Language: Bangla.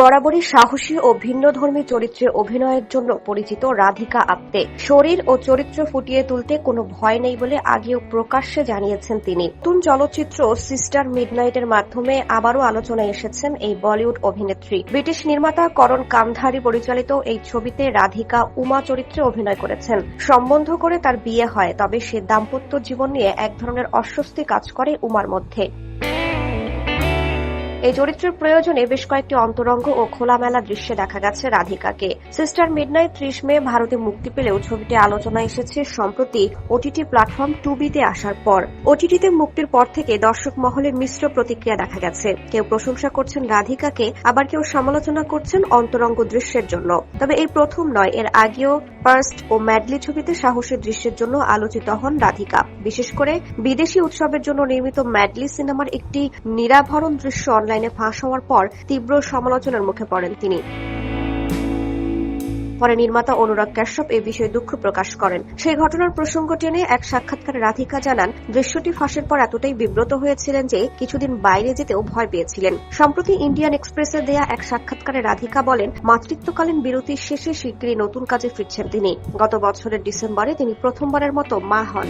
বরাবরই সাহসী ও ভিন্নধর্মী চরিত্রে অভিনয়ের জন্য পরিচিত রাধিকা আপ্তে। শরীর ও চরিত্র ফুটিয়ে তুলতে কোনো ভয় নেই বলে আগেও প্রকাশ্যে জানিয়েছেন তিনি। নতুন চলচ্চিত্র সিস্টার মিডনাইটের মাধ্যমে আবারও আলোচনায় এসেছেন এই বলিউড অভিনেত্রী। ব্রিটিশ নির্মাতা করণ কামধারী পরিচালিত এই ছবিতে রাধিকা উমা চরিত্রে অভিনয় করেছেন। সম্বন্ধ করে তার বিয়ে হয়, তবে সে দাম্পত্য জীবন নিয়ে এক ধরনের অস্বস্তি কাজ করে উমার মধ্যে। এই চরিত্রের প্রয়োজনে বেশ কয়েকটি অন্তরঙ্গ ও খোলামেলা দৃশ্যে দেখা গেছে রাধিকাকে। সিস্টার মিডনাইট ত্রিশ মে ভারতে মুক্তি পেলেও ছবিটি আলোচনায় এসেছে সম্প্রতি ওটিটি প্ল্যাটফর্ম টুবিতে আসার পর। ওটিটিতে মুক্তির পর থেকে দর্শক মহলে মিশ্র প্রতিক্রিয়া দেখা গেছে। কেউ প্রশংসা করছেন রাধিকাকে, আবার কেউ সমালোচনা করছেন অন্তরঙ্গ দৃশ্যের জন্য। তবে এই প্রথম নয়, এর আগেও ফার্স্ট ও ম্যাডলি ছবিতে সাহসের দৃশ্যের জন্য আলোচিত হন রাধিকা। বিশেষ করে বিদেশি উৎসবের জন্য নির্মিত ম্যাডলি সিনেমার একটি নিরাভরণ দৃশ্য অনলাইনে ফাঁস হওয়ার পর তীব্র সমালোচনার মুখে পড়েন তিনি। পরে নির্মাতা অনুরাগ কাশ্যপ এ বিষয়ে দুঃখ প্রকাশ করেন। সেই ঘটনার প্রসঙ্গ টেনে এক সাক্ষাৎকারে রাধিকা জানান, দৃশ্যটি ফাঁসের পর এতটাই বিব্রত হয়েছিলেন যে কিছুদিন বাইরে যেতেও ভয় পেয়েছিলেন। সম্প্রতি ইন্ডিয়ান এক্সপ্রেসে দেয়া এক সাক্ষাৎকারে রাধিকা বলেন, মাতৃত্বকালীন বিরতির শেষে শিগগিরই নতুন কাজে ফিরছেন তিনি। গত বছরের ডিসেম্বরে তিনি প্রথমবারের মতো মা হন।